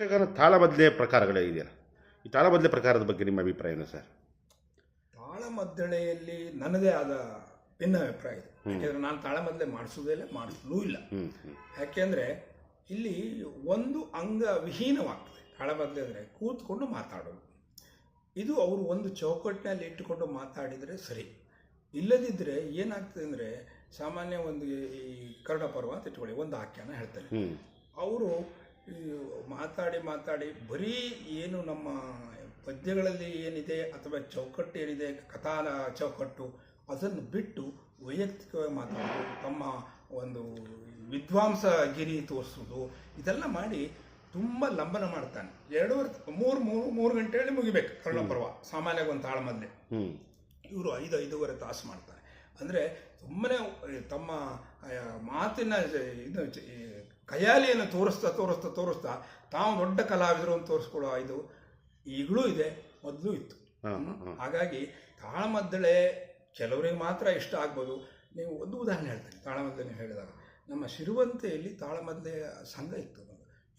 ಯಕ್ಷಗಾನ ತಾಳಬದ್ಲೆ ಪ್ರಕಾರಗಳೇ ಇದೆಯಲ್ಲ ಈ ತಾಳಬದ್ಲೆ ಪ್ರಕಾರದ ಬಗ್ಗೆ ನಿಮ್ಮ ಅಭಿಪ್ರಾಯ ಏನು ಸರ್? ತಾಳಮದ್ದಳೆಯಲ್ಲಿ ನನ್ನದೇ ಆದ ಭಿನ್ನ ಅಭಿಪ್ರಾಯ ಇದೆ. ಯಾಕೆಂದ್ರೆ ನಾನು ತಾಳಮದ್ದಲೆ ಮಾಡಿಸೋದೇ ಇಲ್ಲ ಮಾಡಿಸಲೂ ಇಲ್ಲ. ಯಾಕೆಂದ್ರೆ ಇಲ್ಲಿ ಒಂದು ಅಂಗ ವಿಹೀನವಾಗ್ತದೆ. ತಾಳಮದ್ದಲೆ ಅಂದರೆ ಕೂತ್ಕೊಂಡು ಮಾತಾಡೋದು. ಇದು ಅವರು ಒಂದು ಚೌಕಟ್ಟಿನಲ್ಲಿ ಇಟ್ಟುಕೊಂಡು ಮಾತಾಡಿದರೆ ಸರಿ. ಇಲ್ಲದಿದ್ದರೆ ಏನಾಗ್ತದೆ ಅಂದರೆ ಸಾಮಾನ್ಯ ಒಂದು ಈ ಕರ್ಣ ಪರ್ವ ಅಂತ ಇಟ್ಕೊಳ್ಳಿ ಒಂದು ಆಖ್ಯಾನ ಹೇಳ್ತಾರೆ ಅವರು ಮಾತಾಡಿ ಮಾತಾಡಿ ಬರೀ ಏನು ನಮ್ಮ ಪದ್ಯಗಳಲ್ಲಿ ಏನಿದೆ ಅಥವಾ ಚೌಕಟ್ಟು ಏನಿದೆ ಕಥಾ ಚೌಕಟ್ಟು ಅದನ್ನು ಬಿಟ್ಟು ವೈಯಕ್ತಿಕವಾಗಿ ಮಾತಾಡೋದು ತಮ್ಮ ಒಂದು ವಿದ್ವಾಂಸ ಗಿರಿ ತೋರಿಸೋದು ಇದೆಲ್ಲ ಮಾಡಿ ತುಂಬ ಲಂಬನ ಮಾಡ್ತಾನೆ. ಎರಡೂವರೆ ಮೂರು ಮೂರು ಮೂರು ಗಂಟೆಯಲ್ಲಿ ಮುಗಿಬೇಕು ಕರ್ಣ ಪರ್ವ ಸಾಮಾನ್ಯವಾಗಿ ಒಂದು ತಾಳಮದ್ಲೆ ಮೊದಲೇ. ಇವರು ಐದು ಐದೂವರೆ ತಾಸು ಮಾಡ್ತಾರೆ. ಅಂದರೆ ತುಂಬನೇ ತಮ್ಮ ಮಾತಿನ ಇದು ಕಯಾಲಿಯನ್ನು ತೋರಿಸ್ತಾ ತೋರಿಸ್ತಾ ತೋರಿಸ್ತಾ ತಾವು ದೊಡ್ಡ ಕಲಾವಿದರು ಅಂತ ತೋರಿಸ್ಕೊಳ್ಳೋ ಇದು ಈಗಲೂ ಇದೆ ಮೊದಲು ಇತ್ತು. ಹಾಗಾಗಿ ತಾಳಮದ್ದಳೆ ಕೆಲವರಿಗೆ ಮಾತ್ರ ಇಷ್ಟ ಆಗ್ಬೋದು. ನೀವು ಒಂದು ಉದಾಹರಣೆ ಹೇಳ್ತೀನಿ ತಾಳಮದ್ದಳೆ ಹೇಳಿದಾಗ. ನಮ್ಮ ಶಿರುವಂತೆಯಲ್ಲಿ ತಾಳಮದ್ದಳೆ ಸಂಘ ಇತ್ತು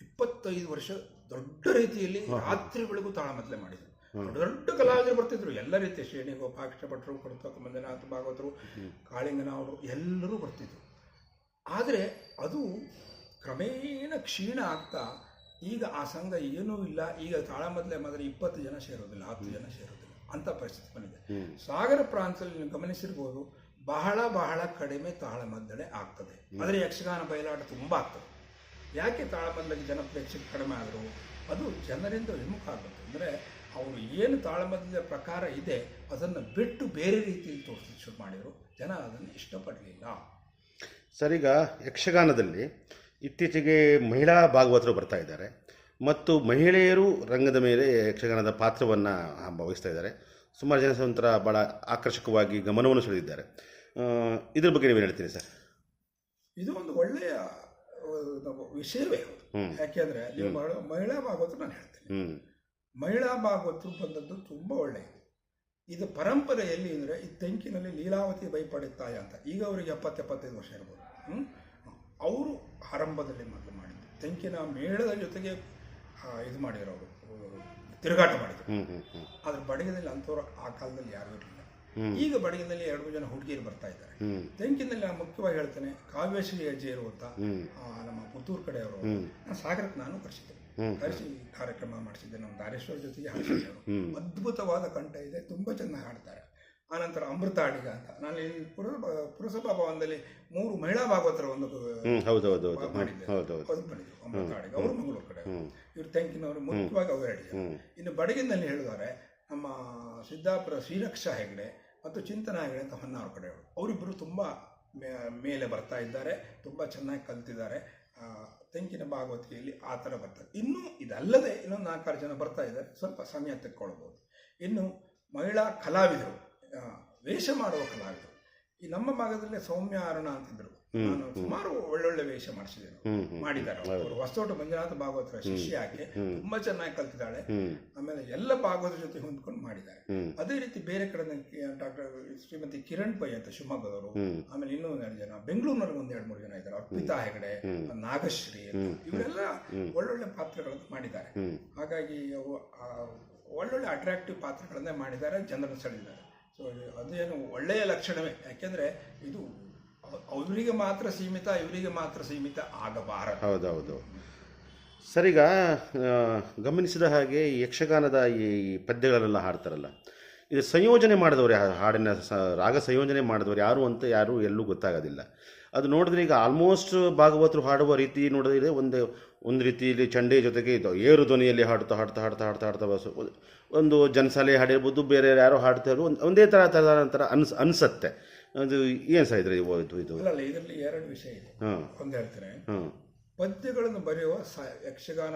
ಇಪ್ಪತ್ತೈದು ವರ್ಷ ದೊಡ್ಡ ರೀತಿಯಲ್ಲಿ ರಾತ್ರಿ ಬೆಳಗು ತಾಳಮದ್ದಳೆ ಮಾಡಿದ್ರು. ದೊಡ್ಡ ದೊಡ್ಡ ಕಲಾವಿದರು ಬರ್ತಿದ್ರು. ಎಲ್ಲ ರೀತಿಯ ಶ್ರೇಣಿ ಗೋಪಾಕೃಷ್ಣ ಭಟ್ರು ಕೊಡ್ತಕ್ಕ ಮಂಜುನಾಥ ಭಾಗವತರು ಕಾಳಿಂಗನವರು ಎಲ್ಲರೂ ಬರ್ತಿದ್ರು. ಆದರೆ ಅದು ಕ್ರಮೇಣ ಕ್ಷೀಣ ಆಗ್ತಾ ಈಗ ಆ ಸಂಘ ಏನೂ ಇಲ್ಲ. ಈಗ ತಾಳಮದ್ಲೆ ಮಾತ್ರ ಇಪ್ಪತ್ತು ಜನ ಸೇರೋದಿಲ್ಲ ಹತ್ತು ಜನ ಸೇರೋದಿಲ್ಲ. ಅಂತ ಪರಿಸ್ಥಿತಿ ಬಂದಿದೆ. ಸಾಗರ ಪ್ರಾಂತದಲ್ಲಿ ನೀವು ಗಮನಿಸಿರ್ಬೋದು ಬಹಳ ಬಹಳ ಕಡಿಮೆ ತಾಳಮದ್ದಳೆ ಆಗ್ತದೆ. ಆದರೆ ಯಕ್ಷಗಾನ ಬಯಲಾಟ ತುಂಬ ಆಗ್ತದೆ. ಯಾಕೆ ತಾಳಮದ್ದಲೆಗೆ ಜನಪ್ರಿಯ ಕಡಿಮೆ ಆದರೂ? ಅದು ಜನರಿಂದ ವಿಮುಖ ಆಗುತ್ತೆ. ಅಂದರೆ ಅವರು ಏನು ತಾಳಮದ್ದಲೆ ಪ್ರಕಾರ ಇದೆ ಅದನ್ನು ಬಿಟ್ಟು ಬೇರೆ ರೀತಿಯಲ್ಲಿ ತೋರಿಸಿ ಶುರು ಮಾಡಿದರು. ಜನ ಅದನ್ನು ಇಷ್ಟಪಡಲಿಲ್ಲ. ಸರಿಗ ಯಕ್ಷಗಾನದಲ್ಲಿ ಇತ್ತೀಚೆಗೆ ಮಹಿಳಾ ಭಾಗವತರು ಬರ್ತಾ ಇದ್ದಾರೆ. ಮತ್ತು ಮಹಿಳೆಯರು ರಂಗದ ಮೇಲೆ ಯಕ್ಷಗಾನದ ಪಾತ್ರವನ್ನು ವಹಿಸ್ತಾ ಇದ್ದಾರೆ. ಸುಮಾರು ಜನ ಒಂಥರ ಭಾಳ ಆಕರ್ಷಕವಾಗಿ ಗಮನವನ್ನು ಸೆಳೆದಿದ್ದಾರೆ. ಇದ್ರ ಬಗ್ಗೆ ನೀವೇನು ಹೇಳ್ತೀರಿ ಸರ್? ಇದು ಒಂದು ಒಳ್ಳೆಯ ವಿಷಯವೇ ಯಾಕೆಂದ್ರೆ ನೀವು ಮಹಿಳಾ- ಭಾಗವತರು ನಾನು ಹೇಳ್ತೀನಿ. ಮಹಿಳಾ ಭಾಗವತರು ಬಂದದ್ದು ತುಂಬ ಒಳ್ಳೆಯದು. ಇದು ಪರಂಪರೆಯಲ್ಲಿ ಅಂದರೆ ಈ ತೆಂಕಿನಲ್ಲಿ ಲೀಲಾವತಿ ಭಯಪಡುತ್ತಾಯ ಅಂತ. ಈಗ ಅವರಿಗೆ ಎಪ್ಪತ್ತು ಎಪ್ಪತ್ತೈದು ವರ್ಷ ಇರ್ಬೋದು? ಅವರು ಆರಂಭದಲ್ಲಿ ಮೊದಲು ಮಾಡಿದ್ದು. ತೆಂಕಿನ ಮೇಳದ ಜೊತೆಗೆ ಇದು ಮಾಡಿದ್ರು ಅವರು. ತಿರುಗಾಟ ಮಾಡಿದ್ರು. ಆದ್ರೆ ಬಡಗಿನಲ್ಲಿ ಅಂಥವ್ರು ಆ ಕಾಲದಲ್ಲಿ ಯಾರು ಇರಲಿಲ್ಲ. ಈಗ ಬಡಗಿನಲ್ಲಿ ಎರಡು ಮೂರು ಜನ ಹುಡುಗಿಯರು ಬರ್ತಾ ಇದ್ದಾರೆ. ತೆಂಕಿನಲ್ಲಿ ನಾನು ಮುಖ್ಯವಾಗಿ ಹೇಳ್ತೇನೆ ಕಾವ್ಯಶ್ರೀ ಅಜ್ಜಿ ಇರುವಂತ ನಮ್ಮ ಪುತ್ತೂರು ಕಡೆಯವರು ಸಾಗರಕ್ಕೆ ನಾನು ಕರೆಸಿದ್ದೆ. ಕರೆಸಿ ಕಾರ್ಯಕ್ರಮ ಮಾಡಿಸಿದ್ದೆ ನಮ್ಮ ದಾರೇಶ್ವರ ಜೊತೆಗೆ ಅದ್ಭುತವಾದ ಕಂಠ ಇದೆ. ತುಂಬಾ ಚೆನ್ನಾಗಿ ಹಾಡ್ತಾರೆ. ಆನಂತರ ಅಮೃತ ಅಡಿಗ ಅಂತ. ನಾನು ಇಲ್ಲಿ ಪುರ ಪುರಸಭಾ ಭವನದಲ್ಲಿ ಮೂರು ಮಹಿಳಾ ಭಾಗವತರ ಒಂದು ಹ್ಞೂ ಹೌದು ಹೌದು ಹೌದು. ಹ್ಞೂ ಹೌದು ಹೌದು. ಅದು ಮಾಡಿದ್ರು ಅಮೃತ ಅಡಿಗ ಅವರು ಮಂಗಳೂರು ಕಡೆ. ಇವರು ತೆಂಕಿನವರು ಮುಖ್ಯವಾಗಿ ಅವರ ಜನ ಇನ್ನು ಬಡಗಿನಲ್ಲಿ ಹೇಳಿದರೆ ನಮ್ಮ ಸಿದ್ದಾಪುರ ಶ್ರೀರಕ್ಷಾ ಹೆಗ್ಡೆ ಮತ್ತು ಚಿಂತನ ಹೆಗ್ಡೆ ಅಂತ ಹೊನ್ನಾರು ಕಡೆ ಅವರಿಬ್ಬರು ತುಂಬ ಮೇಲೆ ಬರ್ತಾ ಇದ್ದಾರೆ. ತುಂಬ ಚೆನ್ನಾಗಿ ಕಲ್ತಿದ್ದಾರೆ. ತೆಂಕಿನ ಭಾಗವತಿಯಲ್ಲಿ ಆ ಥರ ಬರ್ತಾರೆ. ಇನ್ನು ಇದಲ್ಲದೆ ಇನ್ನೊಂದು ನಾಲ್ಕಾರು ಜನ ಬರ್ತಾ ಇದ್ದಾರೆ. ಸ್ವಲ್ಪ ಸಮಯ ತೆಕ್ಕೊಳ್ಬೋದು. ಇನ್ನು ಮಹಿಳಾ ಕಲಾವಿದರು. ವೇಷ ಮಾಡುವ ಕಲಾವಿದರು ಈ ನಮ್ಮ ಭಾಗದಲ್ಲೇ ಸೌಮ್ಯ ಅರುಣ ಅಂತಿದ್ರು. ನಾನು ಸುಮಾರು ಒಳ್ಳೊಳ್ಳೆ ವೇಷ ಮಾಡಿಸಿದ್ದೇನೆ. ಮಾಡಿದ್ದಾರೆ ಅವರು. ಹೊಸತೋಟ ಮಂಜುನಾಥ ಭಾಗವತರ ಶಿಷ್ಯ ಆಗಿ ತುಂಬಾ ಚೆನ್ನಾಗಿ ಕಲ್ತಿದ್ದಾಳೆ. ಆಮೇಲೆ ಎಲ್ಲ ಭಾಗವತರ ಜೊತೆ ಹೊಂದ್ಕೊಂಡು ಮಾಡಿದ್ದಾರೆ. ಅದೇ ರೀತಿ ಬೇರೆ ಕಡೆ ಡಾಕ್ಟರ್ ಶ್ರೀಮತಿ ಕಿರಣ್ ಪೈ ಅಂತ ಶಿವಮೊಗ್ಗದವರು. ಆಮೇಲೆ ಇನ್ನೂ ಎರಡು ಜನ. ಬೆಂಗಳೂರಿನಲ್ಲಿ ಒಂದ್ ಎರಡು ಮೂರು ಜನ ಇದ್ದಾರೆ. ಅರ್ಪಿತಾ ಹೆಗಡೆ ನಾಗಶ್ರೀ ಇವರೆಲ್ಲ ಒಳ್ಳೊಳ್ಳೆ ಪಾತ್ರಗಳನ್ನು ಮಾಡಿದ್ದಾರೆ. ಹಾಗಾಗಿ ಒಳ್ಳೊಳ್ಳೆ ಅಟ್ರಾಕ್ಟಿವ್ ಪಾತ್ರಗಳನ್ನೇ ಮಾಡಿದ್ದಾರೆ. ಜನರನ್ನು ಸೆಳೆದಿದ್ದಾರೆ. ಅದೇನು ಒಳ್ಳೆಯ ಲಕ್ಷಣವೇ? ಯಾಕೆಂದ್ರೆ ಇದು ಅವರಿಗೆ ಮಾತ್ರ ಸೀಮಿತ, ಇವರಿಗೆ ಮಾತ್ರ ಸೀಮಿತ ಆಗಬಾರದು. ಹೌದು ಹೌದು ಸರ್ ಗಮನಿಸಿದ ಹಾಗೆ ಯಕ್ಷಗಾನದ ಈ ಪದ್ಯಗಳನ್ನೆಲ್ಲ ಹಾಡ್ತಾರಲ್ಲ. ಇದು ಸಂಯೋಜನೆ ಮಾಡಿದವರು ಹಾಡಿನ ಸ, ರಾಗ ಸಂಯೋಜನೆ ಮಾಡಿದವರು ಯಾರು ಅಂತ ಯಾರು ಎಲ್ಲೂ ಗೊತ್ತಾಗೋದಿಲ್ಲ. ಅದು ನೋಡಿದ್ರೆ ಈಗ ಆಲ್ಮೋಸ್ಟ್ ಭಾಗವತರು ಹಾಡುವ ರೀತಿ ನೋಡಿದ್ರೆ ಒಂದು ಒಂದು ರೀತಿಯಲ್ಲಿ ಚಂಡೆ ಜೊತೆಗೆ ಇದು ಏರು ಧ್ವನಿಯಲ್ಲಿ ಹಾಡ್ತಾ ಹಾಡ್ತಾ ಹಾಡ್ತಾ ಹಾಡ್ತಾ ಹಾಡ್ತಾ ಬಸ್ ಒಂದು ಜನಸಾಲೆ ಹಾಡಿರ್ಬೋದು ಬೇರೆ ಯಾರೋ ಹಾಡ್ತಾರೋ ಒಂದು ಒಂದೇ ಥರ ಥರ ಥರ ಅನ್ಸ್ ಅನಿಸತ್ತೆ. ಅದು ಏನು ಸಹ ಇದ್ರೆ ಇದು ಇದು? ಇಲ್ಲ ಇದರಲ್ಲಿ ಎರಡು ವಿಷಯ ಇದೆ. ಒಂದು ಹೇಳ್ತಾರೆ ಪದ್ಯಗಳನ್ನು ಬರೆಯುವ ಯಕ್ಷಗಾನ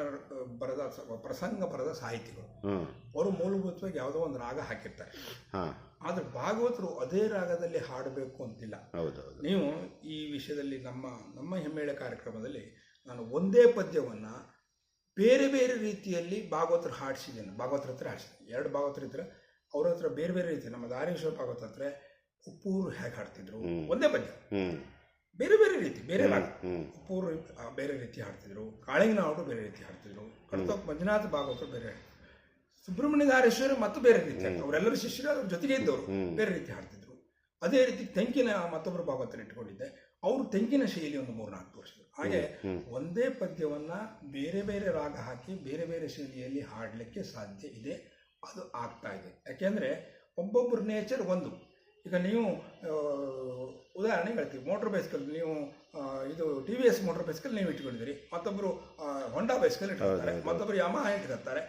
ಬರೆದ ಪ್ರಸಂಗ ಬರೆದ ಸಾಹಿತಿಗಳು. ಅವರು ಮೂಲಭೂತವಾಗಿ ಯಾವುದೋ ಒಂದು ರಾಗ ಹಾಕಿರ್ತಾರೆ. ಹಾಂ. ಆದರೆ ಭಾಗವತರು ಅದೇ ರಾಗದಲ್ಲಿ ಹಾಡಬೇಕು ಅಂತಿಲ್ಲ. ನೀವು ಈ ವಿಷಯದಲ್ಲಿ ನಮ್ಮ ನಮ್ಮ ಹೆಮ್ಮೇಳ ಕಾರ್ಯಕ್ರಮದಲ್ಲಿ ನಾನು ಒಂದೇ ಪದ್ಯವನ್ನ ಬೇರೆ ಬೇರೆ ರೀತಿಯಲ್ಲಿ ಭಾಗವತರು ಹಾಡಿಸಿದ್ದೇನೆ. ಭಾಗವತರ ಹತ್ರ ಹಾಡಿಸಿದ್ದೇನೆ. ಎರಡು ಭಾಗವತರು ಇದ್ರೆ ಅವ್ರ ಹತ್ರ ಬೇರೆ ಬೇರೆ ರೀತಿ ನಮ್ಮ ದಾರೇಶ್ವರ ಭಾಗವತ ಹತ್ರ ಉಪ್ಪೂರು ಹೇಗೆ ಹಾಡ್ತಿದ್ರು? ಒಂದೇ ಪದ್ಯ. ಬೇರೆ ಬೇರೆ ರೀತಿ ಬೇರೆ ರಾಗ ಉಪ್ಪೂರು ಬೇರೆ ರೀತಿ ಹಾಡ್ತಿದ್ರು. ಕಾಳಿಂಗನವರು ಬೇರೆ ರೀತಿ ಹಾಡ್ತಿದ್ರು. ಕರ್ತೋಕ್ ಮಂಜುನಾಥ ಭಾಗವತರು ಬೇರೆ ಸುಬ್ರಹ್ಮಣ್ಯ ದಾರೇಶ್ವರ ಮತ್ತು ಬೇರೆ ರೀತಿ ಹಾಡ್ತಾರೆ. ಅವರೆಲ್ಲರೂ ಶಿಷ್ಯರು ಅವ್ರ ಜೊತೆಗೆ ಇದ್ದವರು ಬೇರೆ ರೀತಿ ಹಾಡ್ತಿದ್ರು. ಅದೇ ರೀತಿ ತೆಂಕಿನ ಮತ್ತೊಬ್ಬರು ಭಾಗವತರು ಇಟ್ಕೊಂಡಿದ್ದೆ ಅವರು ತೆಂಕಿನ ಶೈಲಿ ಒಂದು ಮೂರ್ನಾಲ್ಕು ವರ್ಷ ಹಾಗೆ ಒಂದೇ ಪದ್ಯವನ್ನ ಬೇರೆ ಬೇರೆ ರಾಗ ಹಾಕಿ ಬೇರೆ ಬೇರೆ ಶೈಲಿಯಲ್ಲಿ ಹಾಡಲಿಕ್ಕೆ ಸಾಧ್ಯ ಇದೆ. ಅದು ಆಗ್ತಾ ಇದೆ. ಯಾಕೆಂದ್ರೆ ಒಬ್ಬೊಬ್ಬರ ನೇಚರ್ ಒಂದು. ಈಗ ನೀವು ಉದಾಹರಣೆ ಹೇಳ್ತೀವಿ. ಮೋಟರ್ ಬೈಸ್ಕಲ್ ನೀವು ಇದು T V S motor bicycle ನೀವು ಇಟ್ಕೊಂಡಿದ್ದೀರಿ ಮತ್ತೊಬ್ಬರು ಹೊಂಡಾ ಬೈಸ್ಕಲ್ ಇಟ್ಕೊಳ್ತಾರೆ. ಮತ್ತೊಬ್ಬರು ಯಮಹ ಇಟ್ಕೊಳ್ತಾರೆ.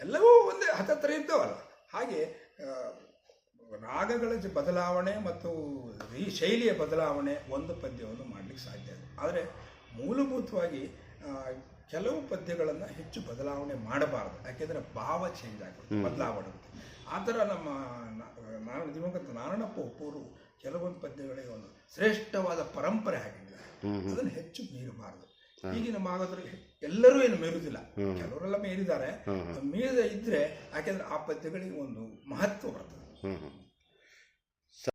ಎಲ್ಲವೂ ಒಂದೇ ಹತ್ತತ್ರ ಇದ್ದವಲ್ಲ. ಹಾಗೆ ರಾಗಗಳ ಬದಲಾವಣೆ ಮತ್ತು ಈ ಶೈಲಿಯ ಬದಲಾವಣೆ ಒಂದು ಪದ್ಯವನ್ನು ಮಾಡಲಿಕ್ಕೆ ಸಾಧ್ಯ ಆದರೆ ಮೂಲಭೂತವಾಗಿ ಕೆಲವು ಪದ್ಯಗಳನ್ನು ಹೆಚ್ಚು ಬದಲಾವಣೆ ಮಾಡಬಾರದು. ಯಾಕೆಂದರೆ ಭಾವ ಚೇಂಜ್ ಆಗುತ್ತೆ ಬದಲಾವಣೆ. ಆ ಥರ ನಮ್ಮ ನಾರಾಯಣ ದಿವಂಗತ ನಾರಾಯಣಪ್ಪ ಒಪ್ಪೂರು ಕೆಲವೊಂದು ಪದ್ಯಗಳಿಗೆ ಒಂದು ಶ್ರೇಷ್ಠವಾದ ಪರಂಪರೆ ಆಗಿದೆ ಅದನ್ನು ಹೆಚ್ಚು ಮೀರಬಾರದು. ಈಗಿನ ಭಾಗದಲ್ಲಿ ಎಲ್ಲರೂ ಏನು ಮೇರುದಿಲ್ಲ. ಕೆಲವರೆಲ್ಲ ಮೇರಿದ್ದಾರೆ. ಮೀರದೆ ಇದ್ರೆ ಯಾಕೆಂದ್ರೆ ಆ ಪದ್ಯಗಳಿಗೆ ಒಂದು ಮಹತ್ವ ಬರ್ತದೆ.